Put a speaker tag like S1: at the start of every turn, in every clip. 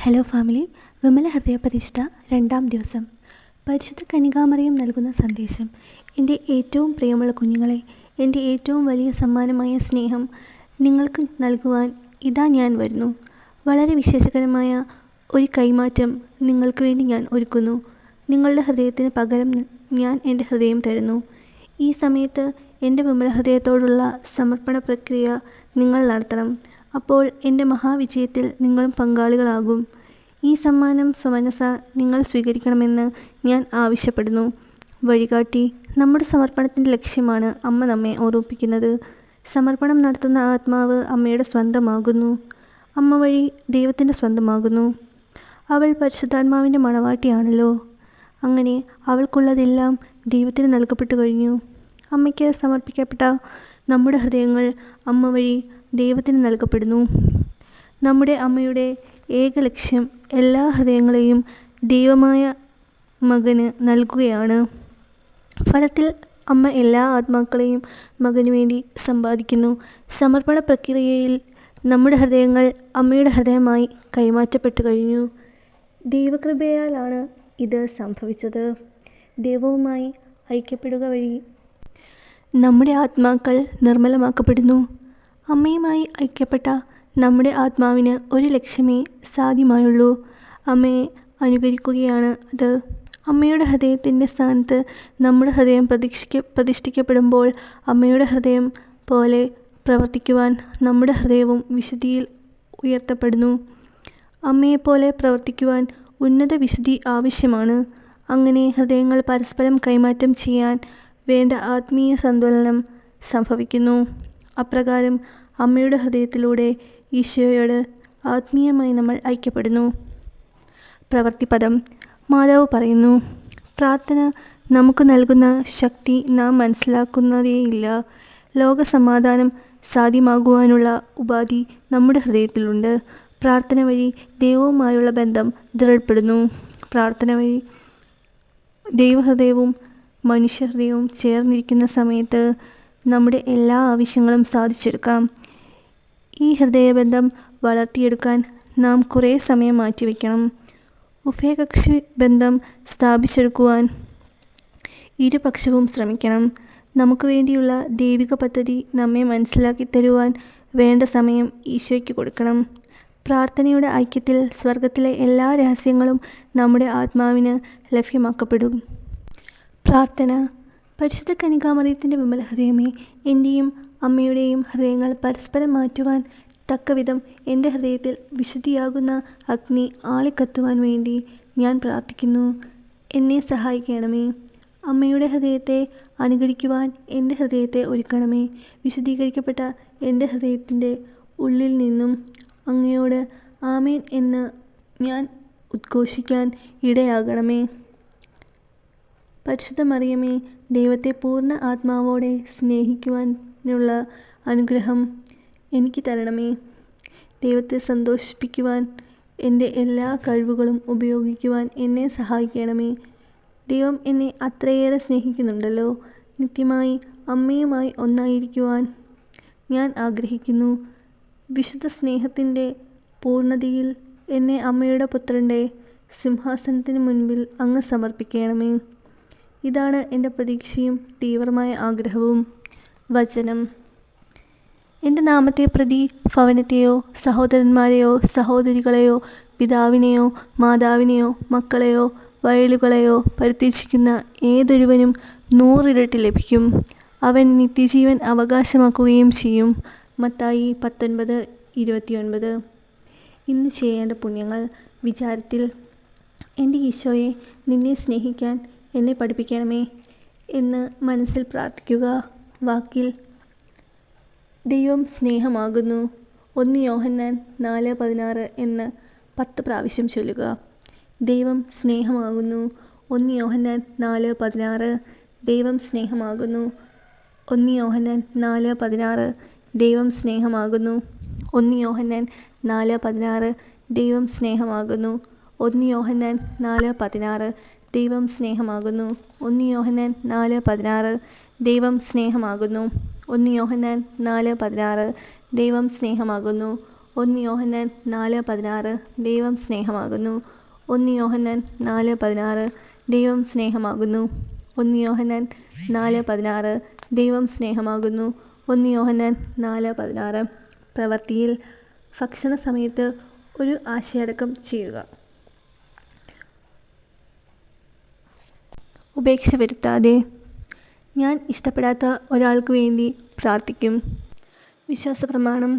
S1: Hello family Vimala ഹൃദയപരിഷ്ഠ രണ്ടാം ദിവസം. പരിശുദ്ധ കനികാമറിയം നൽകുന്ന സന്ദേശം. എന്റെ ഏറ്റവും പ്രിയമുള്ള കുഞ്ഞുങ്ങളെ എന്റെ ഏറ്റവും വലിയ സമ്മാനമായ സ്നേഹം നിങ്ങൾക്ക് നൽകുവാൻ ഇതാ ഞാൻ വരുന്നു. വളരെ വിശേഷകരമായ ഒരു കൈമാറ്റം നിങ്ങൾക്ക് വേണ്ടി ഞാൻ ഒരുക്കുന്നു. നിങ്ങളുടെ ഹൃദയത്തിന് പകരം ഞാൻ എന്റെ ഹൃദയം തരുന്നു. ഈ സമയത്ത് എന്റെ വിമല ഹൃദയത്തോടുള്ള സമർപ്പണ പ്രക്രിയ നിങ്ങൾ നടത്തണം. അപ്പോൾ എന്റെ മഹാവിജയത്തിൽ നിങ്ങളും പങ്കാളികളാകും. ഈ സമ്മാനം സ്വമനസ നിങ്ങൾ സ്വീകരിക്കണമെന്ന് ഞാൻ ആവശ്യപ്പെടുന്നു. വഴികാട്ടി നമ്മുടെ സമർപ്പണത്തിന്റെ ലക്ഷ്യമാണ് അമ്മ നമ്മെ ഓർമ്മിപ്പിക്കുന്നത്. സമർപ്പണം നടത്തുന്ന ആത്മാവ് അമ്മയുടെ സ്വന്തമാകുന്നു. അമ്മ വഴി ദൈവത്തിന്റെ സ്വന്തമാകുന്നു. അവൾ പരിശുദ്ധാത്മാവിന്റെ മണവാട്ടിയാണല്ലോ. അങ്ങനെ അവൾക്കുള്ളതെല്ലാം ദൈവത്തിന് നൽകപ്പെട്ടു കഴിഞ്ഞു. അമ്മയ്ക്ക് സമർപ്പിക്കപ്പെട്ട നമ്മുടെ ഹൃദയങ്ങൾ അമ്മ വഴി ദൈവത്തിന് നൽകപ്പെടുന്നു. നമ്മുടെ അമ്മയുടെ ഏക ലക്ഷ്യം എല്ലാ ഹൃദയങ്ങളെയും ദൈവമായ മകന് നൽകുകയാണ്. ഫലത്തിൽ അമ്മ എല്ലാ ആത്മാക്കളെയും മകനു വേണ്ടി സമ്പാദിക്കുന്നു. സമർപ്പണ പ്രക്രിയയിൽ നമ്മുടെ ഹൃദയങ്ങൾ അമ്മയുടെ ഹൃദയമായി കൈമാറ്റപ്പെട്ടു കഴിഞ്ഞു. ദൈവകൃപയാലാണ് ഇത് സംഭവിച്ചത്. ദൈവവുമായി ഐക്യപ്പെടുക വഴി നമ്മുടെ ആത്മാക്കൾ നിർമ്മലമാക്കപ്പെടുന്നു. അമ്മയുമായി ഐക്യപ്പെട്ട നമ്മുടെ ആത്മാവിന് ഒരു ലക്ഷ്യമേ സാധ്യമായുള്ളൂ. അമ്മയെ അനുകരിക്കുകയാണ് അത്. അമ്മയുടെ ഹൃദയത്തിന്റെ സ്ഥാനത്ത് നമ്മുടെ ഹൃദയം പ്രതീക്ഷിക്ക പ്രതിഷ്ഠിക്കപ്പെടുമ്പോൾ അമ്മയുടെ ഹൃദയം പോലെ പ്രവർത്തിക്കുവാൻ നമ്മുടെ ഹൃദയവും വിശുദ്ധിയിൽ ഉയർത്തപ്പെടുന്നു. അമ്മയെപ്പോലെ പ്രവർത്തിക്കുവാൻ ഉന്നത വിശുദ്ധി ആവശ്യമാണ്. അങ്ങനെ ഹൃദയങ്ങൾ പരസ്പരം കൈമാറ്റം ചെയ്യാൻ വേണ്ട ആത്മീയ സന്തുലനം സംഭവിക്കുന്നു. അപ്രകാരം അമ്മയുടെ ഹൃദയത്തിലൂടെ ഈശോയോട് ആത്മീയമായി നമ്മൾ ഐക്യപ്പെടുന്നു. പ്രവൃത്തിപദം മാതാവ് പറയുന്നു പ്രാർത്ഥന നമുക്ക് നൽകുന്ന ശക്തി നാം മനസ്സിലാക്കുന്നതേയില്ല ലോകസമാധാനം സാധ്യമാകുവാനുള്ള ഉപാധി നമ്മുടെ ഹൃദയത്തിലുണ്ട്. പ്രാർത്ഥന വഴി ദൈവവുമായുള്ള ബന്ധം ദൃഢപ്പെടുന്നു. പ്രാർത്ഥന വഴി ദൈവഹൃദയവും മനുഷ്യഹൃദയവും ചേർന്നിരിക്കുന്ന സമയത്ത് നമ്മുടെ എല്ലാ ആവശ്യങ്ങളും സാധിച്ചെടുക്കാം. ഈ ഹൃദയബന്ധം വളർത്തിയെടുക്കാൻ നാം കുറേ സമയം മാറ്റിവെക്കണം. ഉഭയകക്ഷി ബന്ധം സ്ഥാപിച്ചെടുക്കുവാൻ ഇരുപക്ഷവും ശ്രമിക്കണം. നമുക്ക് വേണ്ടിയുള്ള ദൈവിക പദ്ധതി നമ്മെ മനസ്സിലാക്കി തരുവാൻ വേണ്ട സമയം ഈശോയ്ക്ക് കൊടുക്കണം. പ്രാർത്ഥനയുടെ ഐക്യത്തിൽ സ്വർഗത്തിലെ എല്ലാ രഹസ്യങ്ങളും നമ്മുടെ ആത്മാവിന് ലഭ്യമാക്കപ്പെടും. പ്രാർത്ഥന. പരിശുദ്ധ കനികാമറിയത്തിന്റെ വിമല ഹൃദയമേ എന്റെയും അമ്മയുടെയും ഹൃദയങ്ങൾ പരസ്പരം മാറ്റുവാൻ തക്കവിധം എന്റെ ഹൃദയത്തിൽ വിശുദ്ധിയാകുന്ന അഗ്നി ആളിക്കത്തുവാൻ വേണ്ടി ഞാൻ പ്രാർത്ഥിക്കുന്നു. എന്നെ സഹായിക്കണമേ. അമ്മയുടെ ഹൃദയത്തെ അനുകരിക്കുവാൻ എന്റെ ഹൃദയത്തെ ഒരുക്കണമേ. വിശുദ്ധീകരിക്കപ്പെട്ട എന്റെ ഹൃദയത്തിന്റെ ഉള്ളിൽ നിന്നും അങ്ങയോട് ആമേൻ എന്ന് ഞാൻ ഉദ്ഘോഷിക്കാൻ ഇടയാകണമേ. പരിശുദ്ധ മറിയമേ ദൈവത്തെ പൂർണ ആത്മാവോടെ സ്നേഹിക്കുവാനുള്ള അനുഗ്രഹം എനിക്ക് തരണമേ. ദൈവത്തെ സന്തോഷിപ്പിക്കുവാൻ എന്റെ എല്ലാ കഴിവുകളും ഉപയോഗിക്കുവാൻ എന്നെ സഹായിക്കണമേ. ദൈവം എന്നെ അത്രയേറെ സ്നേഹിക്കുന്നുണ്ടല്ലോ. നിത്യമായി അമ്മയുമായി ഒന്നായിരിക്കുവാൻ ഞാൻ ആഗ്രഹിക്കുന്നു. വിശുദ്ധ സ്നേഹത്തിന്റെ പൂർണതയിൽ എന്നെ അമ്മയുടെ പുത്രന്റെ സിംഹാസനത്തിന് മുൻപിൽ അങ്ങ് സമർപ്പിക്കണമേ. ഇതാണ് എന്റെ പ്രതീക്ഷയും തീവ്രമായ ആഗ്രഹവും. വചനം. എന്റെ നാമത്തെ പ്രതി ഭവനത്തെയോ സഹോദരന്മാരെയോ സഹോദരികളെയോ പിതാവിനെയോ മാതാവിനെയോ മക്കളെയോ വയലുകളെയോ പരിത്യജിക്കുന്ന ഏതൊരുവനും നൂറിരട്ടി ലഭിക്കും. അവൻ നിത്യജീവൻ അവകാശമാക്കുകയും ചെയ്യും. മത്തായി പത്തൊൻപത് ഇരുപത്തിയൊൻപത്. ഇന്ന് ചെയ്യേണ്ട പുണ്യങ്ങൾ. വിചാരത്തിൽ എന്റെ ഈശോയെ നിന്നെ സ്നേഹിക്കാൻ എന്നെ പഠിപ്പിക്കണമേ എന്ന് മനസ്സിൽ പ്രാർത്ഥിക്കുക. വാക്കിൽ ദൈവം സ്നേഹമാകുന്നു. ഒന്ന് യോഹന്നാൻ നാല് പതിനാറ് എന്ന് പത്ത് പ്രാവശ്യം ചൊല്ലുക. ദൈവം സ്നേഹമാകുന്നു. ഒന്ന് യോഹന്നാൻ നാല് പതിനാറ്. ദൈവം സ്നേഹമാകുന്നു. ഒന്ന് യോഹന്നാൻ നാല് പതിനാറ്. ദൈവം സ്നേഹമാകുന്നു. ഒന്ന് യോഹന്നാൻ നാല് പതിനാറ്. ദൈവം സ്നേഹമാകുന്നു. ഒന്ന് യോഹന്നാൻ നാല് പതിനാറ്. ദൈവം സ്നേഹമാകുന്നു. ഒന്ന് യോഹനാൻ നാല് പതിനാറ്. ദൈവം സ്നേഹമാകുന്നു. ഒന്ന് യോഹനാൻ നാല് പതിനാറ്. ദൈവം സ്നേഹമാകുന്നു. ഒന്ന് യോഹനാൻ നാല് പതിനാറ്. ദൈവം സ്നേഹമാകുന്നു. ഒന്ന് യോഹനാൻ നാല് പതിനാറ്. ദൈവം സ്നേഹമാകുന്നു. ഒന്ന് യോഹനാൻ നാല് പതിനാറ്. ദൈവം സ്നേഹമാകുന്നു. ഒന്ന് യോഹനാൻ നാല് പതിനാറ്. പ്രവൃത്തിയിൽ ഭക്ഷണ സമയത്ത് ഒരു ആശയടക്കം ചെയ്യുക. ഉപേക്ഷ വരുത്താതെ ഞാൻ ഇഷ്ടപ്പെടാത്ത ഒരാൾക്ക് വേണ്ടി പ്രാർത്ഥിക്കും. വിശ്വാസ പ്രമാണം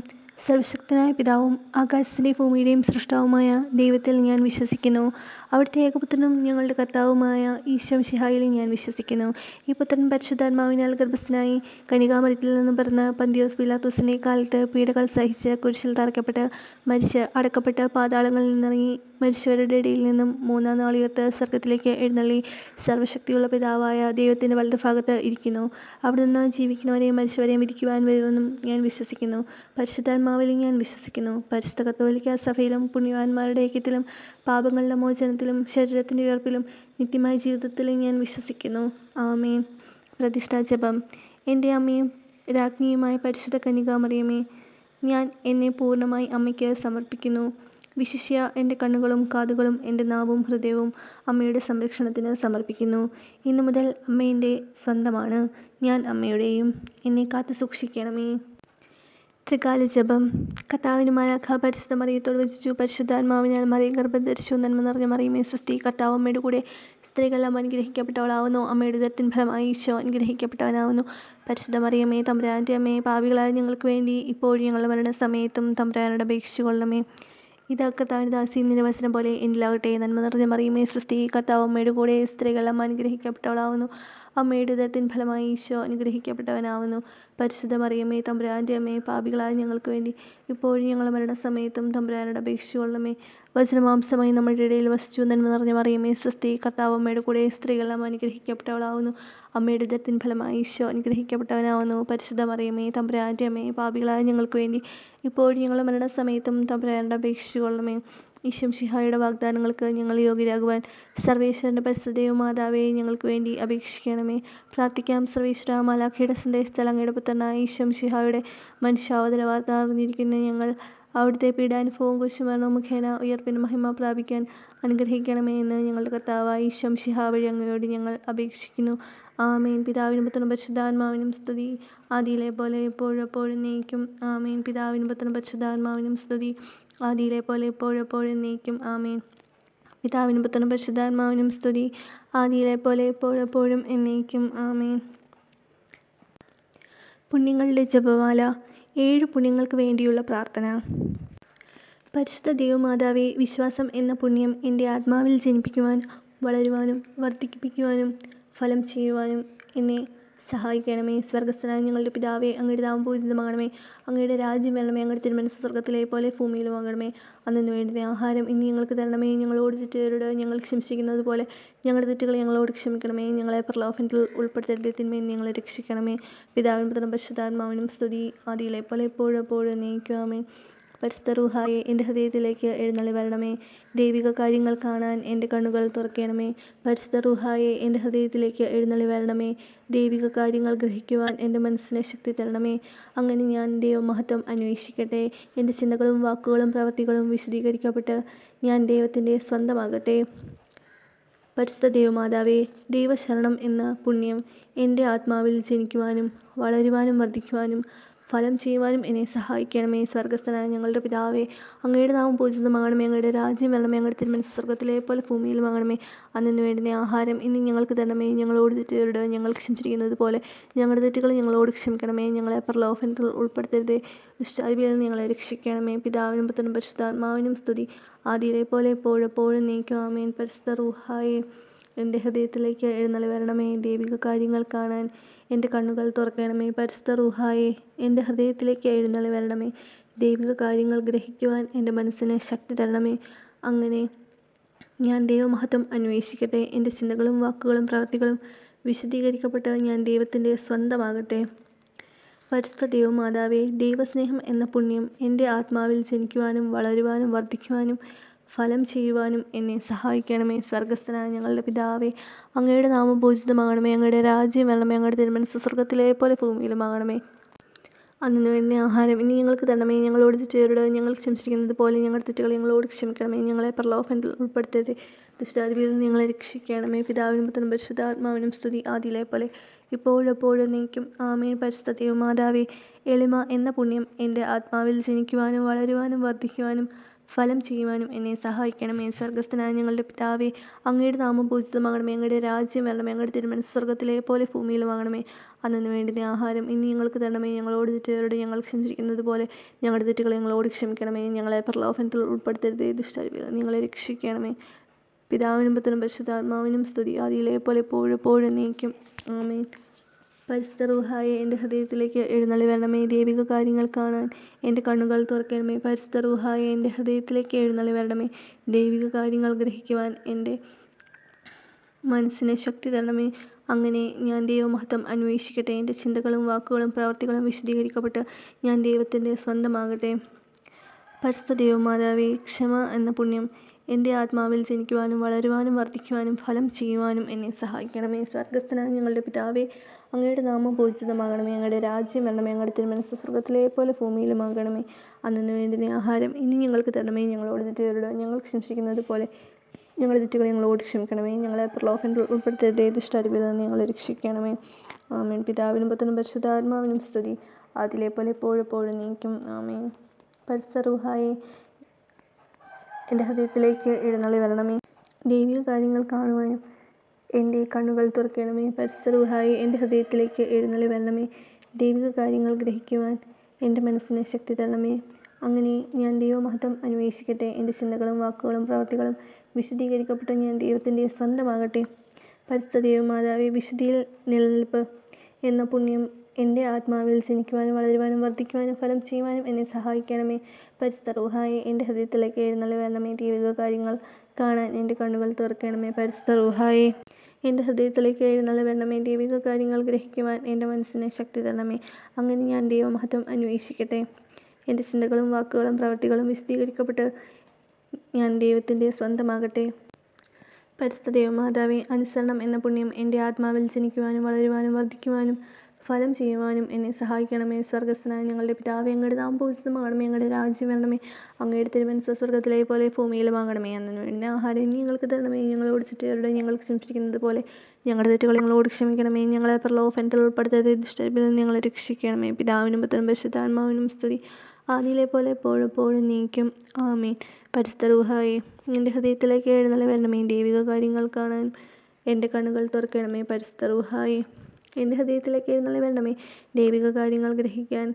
S1: സർവശക്തനായ പിതാവും ആകാശത്തിന്റെ ഭൂമിയുടെയും സൃഷ്ടാവുമായ ദൈവത്തിൽ ഞാൻ വിശ്വസിക്കുന്നു. അവിടുത്തെ ഏകപുത്രനും ഞങ്ങളുടെ കർത്താവുമായ ഈശോ ശിഹായിൽ ഞാൻ വിശ്വസിക്കുന്നു. ഈ പുത്രൻ പരിശുദ്ധാത്മാവിനാൽ ഗർഭസ്ഥനായി കനികാമരത്തിൽ നിന്ന് പിറന്ന പന്തിയോസ് പിലാത്തോസിനെ കാലത്ത് പീഡകൾ സഹിച്ച് കുരിശിൽ തറക്കപ്പെട്ട് മരിച്ച് അടക്കപ്പെട്ട പാതാളങ്ങളിൽ നിന്നിറങ്ങി മരിച്ചവരുടെ ഇടയിൽ നിന്നും മൂന്നാം നാൾ ഉയർത്ത് സ്വർഗത്തിലേക്ക് എഴുന്നള്ളി സർവശക്തിയുള്ള പിതാവായ ദൈവത്തിന്റെ വലതുഭാഗത്ത് ഇരിക്കുന്നു. അവിടെ നിന്ന് ജീവിക്കുന്നവരെയും മരിച്ചവരെയും വിധിക്കുവാൻ വരുമെന്നും ഞാൻ വിശ്വസിക്കുന്നു. പരിശുദ്ധാത്മാവിലും ഞാൻ വിശ്വസിക്കുന്നു. പരിശുദ്ധ കത്തോലിക്ക സഭയിലും പുണ്യവാന്മാരുടെ ഐക്യത്തിലും പാപങ്ങളുടെ മോചനത്തിലും ശരീരത്തിന്റെ ഉയർപ്പിലും നിത്യമായ ജീവിതത്തിലും ഞാൻ വിശ്വസിക്കുന്നു. ആമേൻ. പ്രതിഷ്ഠാ ജപം. എന്റെ അമ്മയും രാജ്ഞിയുമായ പരിശുദ്ധ കന്യകാമറിയമേ ഞാൻ എന്നെ പൂർണമായി അമ്മയ്ക്ക് സമർപ്പിക്കുന്നു. വിശിഷ്യ എന്റെ കണ്ണുകളും കാതുകളും എന്റെ നാവും ഹൃദയവും അമ്മയുടെ സംരക്ഷണത്തിന് സമർപ്പിക്കുന്നു. ഇന്നു മുതൽ അമ്മ എന്റെ സ്വന്തമാണ്. ഞാൻ അമ്മയുടെയും എന്നെ കാത്തു സൂക്ഷിക്കണമേ ത്രികാല ജപം. കർത്താവിന് മാലാഖ പരിശുദ്ധ മറിയത്തോട് വചിച്ചു പരിശുദ്ധാത്മാവിനാൽ മറിയം ഗർഭം ധരിച്ചു നന്മ നിറഞ്ഞ മറിയമേ സൃഷ്ടി കർത്താവ് അമ്മയുടെ കൂടെ സ്ത്രീകളെല്ലാം അനുഗ്രഹിക്കപ്പെട്ടവളാവുന്നു. അമ്മയുടെ ഉദരത്തിൻ ഫലമായി ഈശോ അനുഗ്രഹിക്കപ്പെട്ടവനാവുന്നു. പരിശുദ്ധ മറിയമ്മേ തമ്പുരാന്റെ അമ്മയെ പാവികളായ ഞങ്ങൾക്ക് വേണ്ടി ഇപ്പോഴും ഞങ്ങളുടെ മരണസമയത്തും തമ്പുരാനോട് അപേക്ഷിച്ചു കൊള്ളണമേ. ഇതാ കർത്താവിന്റെ ദാസി നിരവസനം പോലെ എന്നിലാകട്ടെ നന്മ നിറഞ്ഞ മറിയുമേ സൃഷ്ടി കർത്താവ് അമ്മയുടെ കൂടെ സ്ത്രീകളെല്ലാം അനുഗ്രഹിക്കപ്പെട്ടവളാവുന്നു. അമ്മയുടെ ഉദരത്തിൻ ഫലമായി ഈശോ അനുഗ്രഹിക്കപ്പെട്ടവനാവുന്നു. പരിശുദ്ധ മറിയമ്മേ തമ്പുരാന്റെ അമ്മയെ പാപികളായ ഞങ്ങൾക്ക് വേണ്ടി ഇപ്പോഴും ഞങ്ങളുടെ മരണസമയത്തും തമ്പുരാനോട് അപേക്ഷിച്ചു കൊള്ളണമേ വചനമാംസമായി നമ്മുടെ ഇടയിൽ വസിച്ചു നന്മ നിറഞ്ഞ മറിയമേ സൃഷ്ടി കർത്താവ് അമ്മയുടെ കൂടെ സ്ത്രീകളെല്ലാം അനുഗ്രഹിക്കപ്പെട്ടവളാവുന്നു. അമ്മയുടെ ജത്തിൻ ഫലമായി ഈശോ അനുഗ്രഹിക്കപ്പെട്ടവനാവുന്നു. പരിശുദ്ധ മറിയമ്മേ തമ്പുരാന്റെ അമ്മേ പാപികളായ ഞങ്ങൾക്ക് വേണ്ടി ഇപ്പോഴും ഞങ്ങൾ മരണസമയത്തും തമ്പുരാന്റെ അപേക്ഷിച്ചുകൊള്ളണമേ. ഈശം ശിഹായുടെ വാഗ്ദാനങ്ങൾക്ക് ഞങ്ങൾ യോഗ്യരാകുവാൻ സർവേശ്വരന്റെ പരിസ്ഥിതിയോ മാതാവേ ഞങ്ങൾക്ക് വേണ്ടി അപേക്ഷിക്കണമേ. പ്രാർത്ഥിക്കാം സർവേശ്വര മാലാഖയുടെ സന്ദേശത്തിൽ അങ്ങയുടെ പുത്രനായ ഈശം ശിഹായുടെ മനുഷ്യാവതര വാർത്ത അറിഞ്ഞിരിക്കുന്ന ഞങ്ങൾ അവിടുത്തെ പീഡാനുഭവവും കുരിശുമരണവും മുഖേന ഉയർപ്പിന് മഹിമ പ്രാപിക്കാൻ അനുഗ്രഹിക്കണമേ എന്ന് ഞങ്ങളുടെ കർത്താവായ ഈശം വഴി അങ്ങയോട് ഞങ്ങൾ അപേക്ഷിക്കുന്നു. ആമേൻ. പിതാവിനും പുത്രനും പരിശുദ്ധാത്മാവിനും സ്തുതി. ആദിയിലെ പോലെ എപ്പോഴും നീക്കും. ആമേൻ. പിതാവിനും പുത്രനും പരിശുദ്ധാത്മാവിനും സ്തുതി. ആദിയിലെ പോലെ എപ്പോഴും നീക്കും. ആമേൻ. പിതാവിനും പുത്രനും പരിശുദ്ധാത്മാവിനും സ്തുതി. ആദിയിലെ പോലെ എപ്പോഴെപ്പോഴും എപ്പോഴും എന്നേക്കും. ആമേൻ. പുണ്യങ്ങളുടെ ജപമാല. ഏഴ് പുണ്യങ്ങൾക്ക് വേണ്ടിയുള്ള പ്രാർത്ഥന. പരിശുദ്ധ ദൈവമാതാവെ വിശ്വാസം എന്ന പുണ്യം എന്റെ ആത്മാവിൽ ജനിപ്പിക്കുവാൻ വളരുവാനും വർദ്ധിപ്പിക്കുവാനും ഫലം ചെയ്യുവാനും എന്നെ സഹായിക്കണമേ. സ്വർഗസ്ഥനായ ഞങ്ങളുടെ പിതാവേ അങ്ങയുടെ നാമം പൂജിതമാകണമേ അങ്ങയുടെ രാജ്യം വരണമേ. അങ്ങയുടെ തിരുമനസ് സ്വർഗത്തിലെ പോലെ ഭൂമിയിലും ആകണമേ അന്നു വേണ്ടുന്ന ആഹാരം ഇനി ഞങ്ങൾക്ക് തരണമേ. ഞങ്ങളോട് തെറ്റുകാരോട് ഞങ്ങൾ ക്ഷമിച്ചിരിക്കുന്നത് പോലെ ഞങ്ങളുടെ തെറ്റുകൾ ഞങ്ങളോട് ക്ഷമിക്കണമേ. ഞങ്ങളെ പ്രലോഭനത്തിൽ ഉൾപ്പെടുത്തരുത്. തിന്മയും ഞങ്ങളെ രക്ഷിക്കണമേ. പിതാവിനും പുത്രനും പരിശുദ്ധാത്മാവിനും സ്തുതി. ആദിയിലെ പോലെ എപ്പോഴും എപ്പോഴും നീക്കുവാമേ പരിശുദ്ധ റൂഹായെ എന്റെ ഹൃദയത്തിലേക്ക് എഴുന്നള്ളി വരണമേ. ദൈവിക കാര്യങ്ങൾ കാണാൻ എന്റെ കണ്ണുകൾ തുറക്കണമേ. പരിശുദ്ധ റൂഹായെ എന്റെ ഹൃദയത്തിലേക്ക് എഴുന്നള്ളി വരണമേ. ദൈവിക കാര്യങ്ങൾ ഗ്രഹിക്കുവാൻ എന്റെ മനസ്സിനെ ശക്തി തരണമേ. അങ്ങനെ ഞാൻ ദൈവമഹത്വം അന്വേഷിക്കട്ടെ. എന്റെ ചിന്തകളും വാക്കുകളും പ്രവൃത്തികളും വിശദീകരിക്കപ്പെട്ട് ഞാൻ ദൈവത്തിന്റെ സ്വന്തമാകട്ടെ. പരിശുദ്ധ ദൈവമാതാവേ ദൈവശരണം എന്ന പുണ്യം എന്റെ ആത്മാവിൽ ജനിക്കുവാനും വളരുവാനും വർദ്ധിക്കുവാനും ഫലം ചെയ്യുവാനും എന്നെ സഹായിക്കണമേ. സ്വർഗസ്ഥനായ ഞങ്ങളുടെ പിതാവേ അങ്ങയുടെ നാമം പൂജിതമാകണമേ അങ്ങയുടെ രാജ്യം വരണമേ. അങ്ങയുടെ തിരുമനസ് സ്വർഗത്തിലെ പോലെ ഭൂമിയിലും ആകണമേ. അന്നു വേണ്ടുന്ന ആഹാരം ഇന്ന് ഞങ്ങൾക്ക് തരണമേ. ഞങ്ങളോട് തെറ്റുകാരുടെ ഞങ്ങൾ ക്ഷമിച്ചിരിക്കുന്നത് പോലെ ഞങ്ങളുടെ തെറ്റുകൾ ഞങ്ങളോട് ക്ഷമിക്കണമേ. ഞങ്ങളെ പ്രലോഭനത്തിൽ ഉൾപ്പെടുത്തരുതേ. ദുഷ്ടാരിയിൽ നിന്ന് ഞങ്ങളെ രക്ഷിക്കണമേ. പിതാവിനും പുത്രനും പരിശുദ്ധാത്മാവിനും സ്തുതി. ആദ്യയിലെ പോലെ എപ്പോഴെപ്പോഴും നീക്കും. ആമേൻ. പരിശുദ്ധ റൂഹായെ എന്റെ ഹൃദയത്തിലേക്ക് എഴുന്നള്ളി വരണമേ. ദൈവിക കാര്യങ്ങൾ കാണാൻ എന്റെ കണ്ണുകൾ തുറക്കണമേ. പരിശുദ്ധ റുഹായെ എന്റെ ഹൃദയത്തിലേക്ക് എഴുന്നള്ളി വരണമേ. ദൈവിക കാര്യങ്ങൾ ഗ്രഹിക്കുവാൻ എന്റെ മനസ്സിന് ശക്തി തരണമേ. അങ്ങനെ ഞാൻ ദൈവമഹത്വം അന്വേഷിക്കട്ടെ. എന്റെ ചിന്തകളും വാക്കുകളും പ്രവൃത്തികളും വിശദീകരിക്കപ്പെട്ട് ഞാൻ ദൈവത്തിന്റെ സ്വന്തമാകട്ടെ. പരിശുദ്ധ ദൈവമാതാവേ ദൈവസ്നേഹം എന്ന പുണ്യം എന്റെ ആത്മാവിൽ ജനിക്കുവാനും വളരുവാനും വർദ്ധിക്കുവാനും ഫലം ചെയ്യുവാനും എന്നെ സഹായിക്കണമേ. സ്വർഗസ്ഥനായ ഞങ്ങളുടെ പിതാവേ അങ്ങയുടെ നാമം പൂജിതമാകണമേ. അങ്ങയുടെ രാജ്യം വരണമേ. അങ്ങയുടെ തിരുമനസ് സ്വർഗത്തിലെ പോലെ ഭൂമിയിലുമാകണമേ അന്നു വേണ്ടി ആഹാരം ഇനി ഞങ്ങൾക്ക് തരണമേ. ഞങ്ങളോട് തെറ്റുകാരോട് ഞങ്ങൾ ക്ഷമിച്ചിരിക്കുന്നത് പോലെ ഞങ്ങളുടെ തെറ്റുകൾ ഞങ്ങളോട് ക്ഷമിക്കണമേ. ഞങ്ങളെ പ്രലോഭനത്തിൽ ഉൾപ്പെടുത്തരുത്. ദുഷ്ടാരൂപിയിൽ നിന്ന് ഞങ്ങളെ രക്ഷിക്കണമേ. പിതാവിനും പുത്രനും പരിശുദ്ധാത്മാവിനും സ്തുതി ആദിയിലെ പോലെ. ഇപ്പോഴെപ്പോഴും നീക്കും. ആമേൻ. പരിശുദ്ധ ദൈവമാതാവേ എളിമ എന്ന പുണ്യം എന്റെ ആത്മാവിൽ ജനിക്കുവാനും വളരുവാനും വർദ്ധിക്കുവാനും ഫലം ചെയ്യുവാനും എന്നെ സഹായിക്കണമേ സ്വർഗസ്ഥനായ ഞങ്ങളുടെ പിതാവേ അങ്ങയുടെ നാമം പൂജിതമാകണമേ. അങ്ങയുടെ രാജ്യം വരണമേ. അങ്ങയുടെ തിരുമനസ് സ്വർഗത്തിലെ പോലെ ഭൂമിയിലുമാകണമേ അന്നു വേണ്ടുന്ന ആഹാരം ഇനി ഞങ്ങൾക്ക് തരണമേ. ഞങ്ങളോട് തെറ്റുകാരോട് ഞങ്ങൾ ക്ഷമിച്ചിരിക്കുന്നത് പോലെ ഞങ്ങളുടെ തെറ്റുകൾ ഞങ്ങളോട് ക്ഷമിക്കണമേ. ഞങ്ങളെ പ്രലോഭനത്തിൽ ഉൾപ്പെടുത്തരുതേ. ദുഷ്ടാരൂപിയിൽ നിങ്ങളെ രക്ഷിക്കണമേ. പിതാവിനും പുത്രനും പരിശുദ്ധാത്മാവിനും സ്തുതി. ആദിയിലെ പോലെ എപ്പോഴെപ്പോഴും നീക്കും ആമേൻ. പരിശുദ്ധ റൂഹായെ എന്റെ ഹൃദയത്തിലേക്ക് എഴുന്നള്ളി വരണമേ. ദൈവിക കാര്യങ്ങൾ കാണാൻ എന്റെ കണ്ണുകൾ തുറക്കണമേ. പരിശുദ്ധ റൂഹായെ എന്റെ ഹൃദയത്തിലേക്ക് എഴുന്നള്ളി വരണമേ. ദൈവിക കാര്യങ്ങൾ ഗ്രഹിക്കുവാൻ എന്റെ മനസ്സിന് ശക്തി തരണമേ. അങ്ങനെ ഞാൻ ദൈവമഹത്വം അന്വേഷിക്കട്ടെ. എന്റെ ചിന്തകളും വാക്കുകളും പ്രവർത്തികളും വിശദീകരിക്കപ്പെട്ട് ഞാൻ ദൈവത്തിന്റെ സ്വന്തമാകട്ടെ. പരിസ്ഥ ദൈവമാതാവേ ക്ഷമ എന്ന പുണ്യം എന്റെ ആത്മാവിൽ ജനിക്കുവാനും വളരുവാനും വർദ്ധിക്കുവാനും ഫലം ചെയ്യുവാനും എന്നെ സഹായിക്കണമേ. സ്വർഗസ്ഥനായ ഞങ്ങളുടെ പിതാവേ അങ്ങയുടെ നാമം പൂജിതമാകണമേ. അങ്ങയുടെ രാജ്യം വരണമേ. അങ്ങയുടെ തിരുമനസ് സ്വർഗത്തിലെ പോലെ ഭൂമിയിലുമാകണമേ അന്നു വേണ്ടുന്ന ആഹാരം ഇനി ഞങ്ങൾക്ക് തരണമേ. ഞങ്ങളോട് തെറ്റുകാരോട് ഞങ്ങൾ ക്ഷമിക്കുന്നത് പോലെ ഞങ്ങളുടെ തെറ്റുകൾ ഞങ്ങളോട് ക്ഷമിക്കണമേ. ഞങ്ങളെ പ്രലോഭനത്തിൽ ഉൾപ്പെടുത്തരുതേ. ഏത് നിന്ന് ഞങ്ങളെ രക്ഷിക്കണമേ. ആമേൻ. പിതാവിനും പുത്രനും പരിശുദ്ധാത്മാവിനും സ്തുതി. അതിലെ പോലെ എപ്പോഴെപ്പോഴും നീക്കും. ആമേൻ. പരിസറുഹായെ എന്റെ ഹൃദയത്തിലേക്ക് എഴുന്നള്ളി വരണമേ. ദൈവിക കാര്യങ്ങൾ കാണുവാനും എന്റെ കണ്ണുകൾ തുറക്കണമേ. പരിസ്ഥിതിഹായി എന്റെ ഹൃദയത്തിലേക്ക് എഴുന്നള്ളി വരണമേ. ദൈവിക കാര്യങ്ങൾ ഗ്രഹിക്കുവാൻ എന്റെ മനസ്സിന് ശക്തി തരണമേ. അങ്ങനെ ഞാൻ ദൈവമഹത്വം അന്വേഷിക്കട്ടെ. എന്റെ ചിന്തകളും വാക്കുകളും പ്രവർത്തികളും വിശദീകരിക്കപ്പെട്ട് ഞാൻ ദൈവത്തിന്റെ സ്വന്തമാകട്ടെ. പരിസ്ഥിതി മാതാവി വിശുദ്ധിയിൽ നിലനിൽപ്പ് എന്ന പുണ്യം എന്റെ ആത്മാവിൽ ജനിക്കുവാനും വളരുവാനും വർദ്ധിക്കുവാനും ഫലം ചെയ്യുവാനും എന്നെ സഹായിക്കണമേ. പരിശുദ്ധ റൂഹായെ എന്റെ ഹൃദയത്തിലേക്ക് എഴുന്നള്ളി വരണമേ. ദൈവിക കാര്യങ്ങൾ കാണാൻ എന്റെ കണ്ണുകൾ തുറക്കണമേ. പരിശുദ്ധ റൂഹായെ എന്റെ ഹൃദയത്തിലേക്ക് എഴുന്നള്ളി വരണമേ. ദൈവിക കാര്യങ്ങൾ ഗ്രഹിക്കുവാൻ എന്റെ മനസ്സിനെ ശക്തി തരണമേ. അങ്ങനെ ഞാൻ ദൈവമഹത്വം അന്വേഷിക്കട്ടെ. എന്റെ ചിന്തകളും വാക്കുകളും പ്രവൃത്തികളും വിശദീകരിക്കപ്പെട്ട് ഞാൻ ദൈവത്തിന്റെ സ്വന്തമാകട്ടെ. പരിസ്ഥിതി ദൈവമാതാവെ അനുസരണം എന്ന പുണ്യം എന്റെ ആത്മാവിൽ ജനിക്കുവാനും വളരുവാനും വർദ്ധിക്കുവാനും ഫലം ചെയ്യുവാനും എന്നെ സഹായിക്കണമേ. സ്വർഗസ്ഥനായ ഞങ്ങളുടെ പിതാവ് ഞങ്ങളുടെ നാം പൂജിതമാകണമേ അങ്ങയുടെ രാജ്യം വരണമേ. അങ്ങയുടെ തിരുമനസ് സ്വർഗത്തിലെ പോലെ ഭൂമിയിലുമാകണമേ അന്നു വേണ്ടി ആഹാരം ഇനി ഞങ്ങൾക്ക് തരണമേ. ഞങ്ങളോട് തെറ്റുകാരുടെ ഞങ്ങൾക്ക് ക്ഷമിച്ചിരിക്കുന്നത് പോലെ ഞങ്ങളുടെ തെറ്റുകൾ ഞങ്ങളോട് ക്ഷമിക്കണമേ. ഞങ്ങളെ പ്രലോഭനത്തിൽ ഉൾപ്പെടുത്താതെ ദുഷ്ടരിപ്പിൽ നിന്ന് ഞങ്ങളെ രക്ഷിക്കണമേ. പിതാവിനും പുത്രനും പരിശുദ്ധാത്മാവിനും സ്തുതി. ആദിയിലെ പോലെ എപ്പോഴെപ്പോഴും നീക്കും. ആമേൻ. പരിസ്ഥരൂഹായി എന്റെ ഹൃദയത്തിലേക്ക് എഴുന്നള്ളി വരണമേ. ദൈവിക കാര്യങ്ങൾ കാണാൻ എന്റെ കണ്ണുകൾ തുറക്കണമേ. പരിസ്ഥ റൂഹായെ എന്റെ ഹൃദയത്തിലേക്ക് എഴുന്നള്ളി വരണമേ. ദൈവിക കാര്യങ്ങൾ ഗ്രഹിക്കാൻ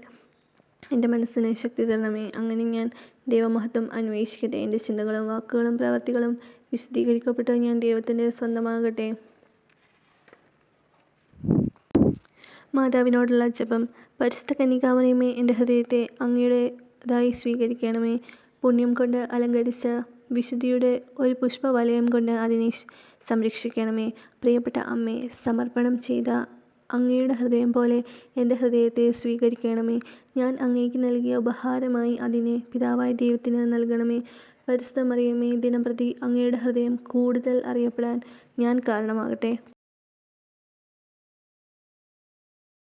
S1: എന്റെ മനസ്സിന് ശക്തി തരണമേ. അങ്ങനെ ഞാൻ ദൈവമഹത്വം അന്വേഷിക്കട്ടെ. എന്റെ ചിന്തകളും വാക്കുകളും പ്രവർത്തികളും വിശദീകരിക്കപ്പെട്ട് ഞാൻ ദൈവത്തിന്റെ സ്വന്തമാകട്ടെ. മാതാവിനോടുള്ള ജപം. പരിശുദ്ധ കന്യകാമറിയമേ എന്റെ ഹൃദയത്തെ അങ്ങയുടേതായി സ്വീകരിക്കണമേ. പുണ്യം കൊണ്ട് അലങ്കരിച്ച വിശുദ്ധിയുടെ ഒരു പുഷ്പവലയം കൊണ്ട് അതിനെ സംരക്ഷിക്കണമേ. പ്രിയപ്പെട്ട അമ്മേ സമർപ്പണം ചെയ്ത അങ്ങയുടെ ഹൃദയം പോലെ എന്റെ ഹൃദയത്തെ സ്വീകരിക്കണമേ. ഞാൻ അങ്ങേക്ക് നൽകിയ ഉപഹാരമായി അതിനെ പിതാവായ ദൈവത്തിന് നൽകണമേ. പരിശുദ്ധ മറിയമേ ദിനംപ്രതി അങ്ങയുടെ ഹൃദയം കൂടുതൽ അറിയപ്പെടാൻ ഞാൻ കാരണമാകട്ടെ.